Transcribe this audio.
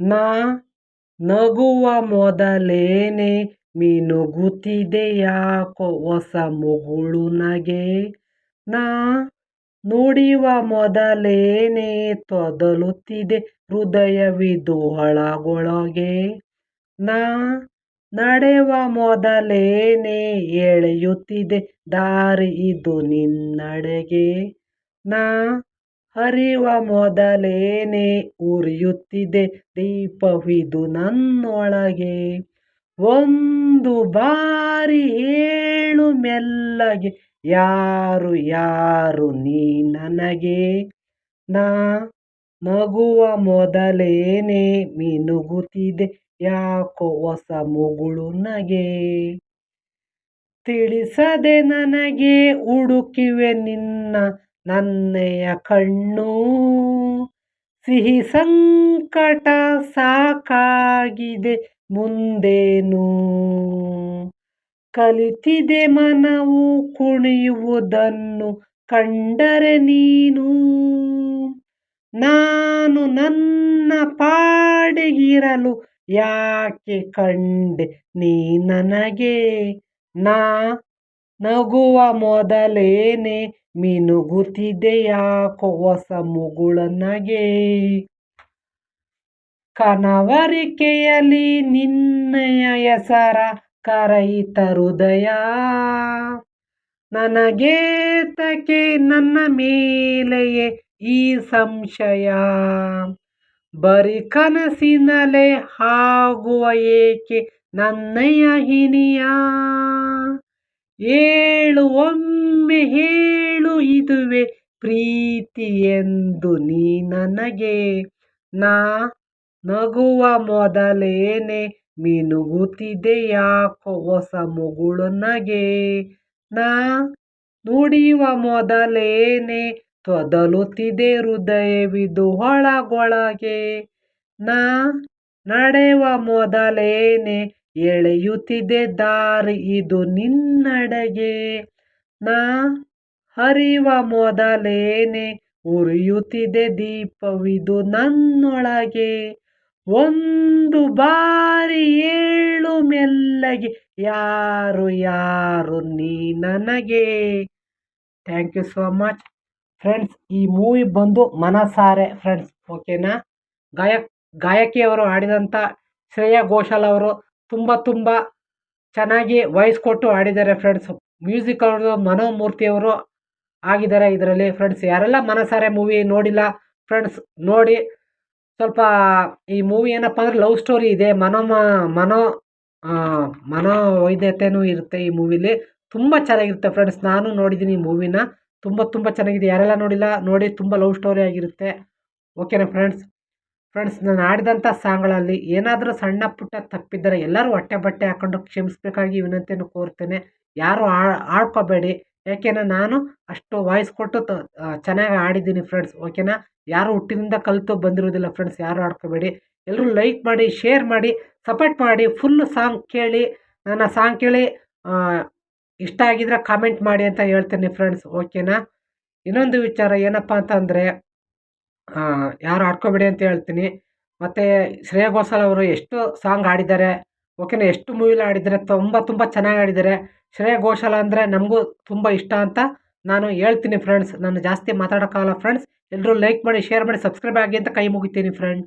ನಾ ನಗುವ ಮೊದಲೇನೆ ಮಿನುಗುತ್ತಿದೆ ಯಾಕೋ ಹೊಸ ಮುಗುಳು ನಗೆ. ನಾ ನುಡಿವ ಮೊದಲೇನೆ ತೊದಲುತ್ತಿದೆ ಹೃದಯವಿದು ಒಳಗೊಳಗೆ ನಾ ನಡೆವ ಮೊದಲೇನೆ ಎಳೆಯುತ್ತಿದೆ ದಾರಿ ಇದು ನಿನ್ನಡೆಗೆ. ನಾ ಹರಿವ ಮೊದಲೇನೆ ಉರಿಯುತ್ತಿದೆ ದೀಪವಿದು ನನ್ನೊಳಗೆ. ಒಂದು ಬಾರಿ ಹೇಳು ಮೆಲ್ಲಗೆ, ಯಾರು ಯಾರು ನೀ ನನಗೆ? ನಾ ನಗುವ ಮೊದಲೇನೆ ಮಿನುಗುತ್ತಿದೆ, ಯಾಕೋ ಹೊಸ ಮುಗುಳು ನಗೆ? ತಿಳಿಸದೆ ನನಗೆ ಹುಡುಕಿವೆ ನಿನ್ನ ನನ್ನೆಯ ಕಣ್ಣು. ಸಿಹಿ ಸಂಕಟ ಸಾಕಾಗಿದೆ ಮುಂದೇನು? ಕಲಿತಿದೆ ಮನವು ಕುಣಿಯುವುದನ್ನು ಕಂಡರೆ ನೀನು. ನಾನು ನನ್ನ ಪಾಡಿಗಿರಲು ಯಾಕೆ ಕಂಡೆ ನೀ ನನಗೆ? ನಾ ನಗುವ ಮೊದಲೇನೆ ಮಿನುಗುತ್ತಿದೆ ಕೋಸ ಮುಗುಳ ನಗೆ ಕನವರಿಕೆಯಲ್ಲಿ ನಿನ್ನೆಯ ಹೆಸರ ಕರೆಯಿತ ಹೃದಯ. ನನಗೇತಕೆ ನನ್ನ ಮೇಲೆಯೇ ಈ ಸಂಶಯ. ಬರಿ ಕನಸಿನಲೆ ಆಗುವ ಏಕೆ ನನ್ನಯ ಹಿನಿಯ? ಹೇಳು ಒಮ್ಮೆ ಹೇಳು ಇದುವೆ ಪ್ರೀತಿ ಎಂದು ನೀ ನನಗೆ. ನಾ ನಗುವ ಮೊದಲೇನೆ ಮಿನುಗುತ್ತಿದೆ ಯಾಕೋ ಹೊಸ ಮುಗುಳು ನಗೆ. ನಾ ನುಡಿಯುವ ಮೊದಲೇನೆ ತೊದಲುತ್ತಿದೆ ಹೃದಯವಿದು ಒಳಗೊಳಗೆ ನಾ ನಡೆವ ಮೊದಲೇನೆ ಎಳೆಯುತ್ತಿದೆ ದಾರಿ ಇದು ನಿನ್ನಡೆಗೆ. ನಾ ಹರಿವ ಮೊದಲೇನೆ ಉರಿಯುತ್ತಿದೆ ದೀಪವಿದು ನನ್ನೊಳಗೆ. ಒಂದು ಬಾರಿ ಏಳು ಮೆಲ್ಲಗೆ ಯಾರು ಯಾರು ನೀ ನನಗೆ. Thank you so much friends, ಈ ಮೂವಿ ಬಂದು ಮನಸಾರೆ ಫ್ರೆಂಡ್ಸ್, ಓಕೆನಾ? ಗಾಯಕ್, ಗಾಯಕಿಯವರು ಹಾಡಿದಂಥ ಶ್ರೇಯಾ ಘೋಷಾಲ್ ಅವರು ತುಂಬ ತುಂಬ ಚೆನ್ನಾಗಿ ವಾಯ್ಸ್ ಕೊಟ್ಟು ಹಾಡಿದ್ದಾರೆ ಫ್ರೆಂಡ್ಸ್ ಮ್ಯೂಸಿಕ್ ಅವ್ರದ್ದು ಮನೋಮೂರ್ತಿಯವರು ಆಗಿದ್ದಾರೆ ಇದರಲ್ಲಿ ಫ್ರೆಂಡ್ಸ್ ಯಾರೆಲ್ಲ ಮನಸಾರೆ ಮೂವಿ ನೋಡಿಲ್ಲ ಫ್ರೆಂಡ್ಸ್ ನೋಡಿ ಸ್ವಲ್ಪ ಈ ಮೂವಿ ಏನಪ್ಪ ಅಂದರೆ ಲವ್ ಸ್ಟೋರಿ ಇದೆ. ಮನೋಮ ಮನೋ ಮನೋವೈದ್ಯತೆಯೂ ಇರುತ್ತೆ ಈ ಮೂವಿಲಿ ತುಂಬ ಚೆನ್ನಾಗಿರುತ್ತೆ ಫ್ರೆಂಡ್ಸ್ ನಾನು ನೋಡಿದ್ದೀನಿ ಈ ಮೂವಿನ ತುಂಬ ತುಂಬ ಚೆನ್ನಾಗಿದೆ. ಯಾರೆಲ್ಲ ನೋಡಿಲ್ಲ, ನೋಡಿ ತುಂಬ ಲವ್ ಸ್ಟೋರಿ ಆಗಿರುತ್ತೆ. ಓಕೆನಾ ಫ್ರೆಂಡ್ಸ್ ಫ್ರೆಂಡ್ಸ್ ನಾನು ಆಡಿದಂಥ ಸಾಂಗ್ಗಳಲ್ಲಿ ಏನಾದರೂ ಸಣ್ಣ ಪುಟ್ಟ ತಪ್ಪಿದ್ದರೆ ಎಲ್ಲರೂ ಹೊಟ್ಟೆ ಬಟ್ಟೆ ಹಾಕ್ಕೊಂಡು ಕ್ಷಮಿಸಬೇಕಾಗಿ ವಿನಂತಿಯನ್ನು ಕೋರ್ತೇನೆ. ಯಾರು ಆಡ್ಕೋಬೇಡಿ. ಯಾಕೆಂದರೆ ನಾನು ಅಷ್ಟು ವಾಯ್ಸ್ ಕೊಟ್ಟು ಚೆನ್ನಾಗಿ ಆಡಿದ್ದೀನಿ ಫ್ರೆಂಡ್ಸ್ ಓಕೆನಾ ಯಾರು ಹುಟ್ಟಿನಿಂದ ಕಲಿತು ಬಂದಿರೋದಿಲ್ಲ ಫ್ರೆಂಡ್ಸ್ ಯಾರು ಆಡ್ಕೋಬೇಡಿ. ಎಲ್ಲರೂ ಲೈಕ್ ಮಾಡಿ ಶೇರ್ ಮಾಡಿ ಸಪೋರ್ಟ್ ಮಾಡಿ ಫುಲ್ಲು ಸಾಂಗ್ ಕೇಳಿ, ನನ್ನ ಸಾಂಗ್ ಕೇಳಿ ಇಷ್ಟ ಆಗಿದ್ರೆ ಕಾಮೆಂಟ್ ಮಾಡಿ ಅಂತ ಹೇಳ್ತೇನೆ ಫ್ರೆಂಡ್ಸ್ ಓಕೆನಾ ಇನ್ನೊಂದು ವಿಚಾರ ಏನಪ್ಪ ಅಂತಂದರೆ ಯಾರು ಆಡ್ಕೋಬೇಡಿ ಅಂತ ಹೇಳ್ತೀನಿ. ಮತ್ತು ಶ್ರೇಯ ಘೋಷಾಲ್ ಅವರು ಎಷ್ಟು ಸಾಂಗ್ ಆಡಿದ್ದಾರೆ ಓಕೆನಾ, ಎಷ್ಟು ಮೂವಿಲಿ ಆಡಿದ್ದಾರೆ ತುಂಬ ತುಂಬ ಚೆನ್ನಾಗಿ ಆಡಿದ್ದಾರೆ ಶ್ರೇಯಾ ಘೋಷಾಲ್ ಅಂದರೆ ನಮಗೂ ತುಂಬ ಇಷ್ಟ ಅಂತ ನಾನು ಹೇಳ್ತೀನಿ ಫ್ರೆಂಡ್ಸ್ ನಾನು ಜಾಸ್ತಿ ಮಾತಾಡೋಕ್ಕಾಗಲ್ಲ ಫ್ರೆಂಡ್ಸ್ ಎಲ್ಲರೂ ಲೈಕ್ ಮಾಡಿ ಶೇರ್ ಮಾಡಿ ಸಬ್ಸ್ಕ್ರೈಬ್ ಆಗಿ ಅಂತ ಕೈ ಮುಗಿತೀನಿ ಫ್ರೆಂಡ್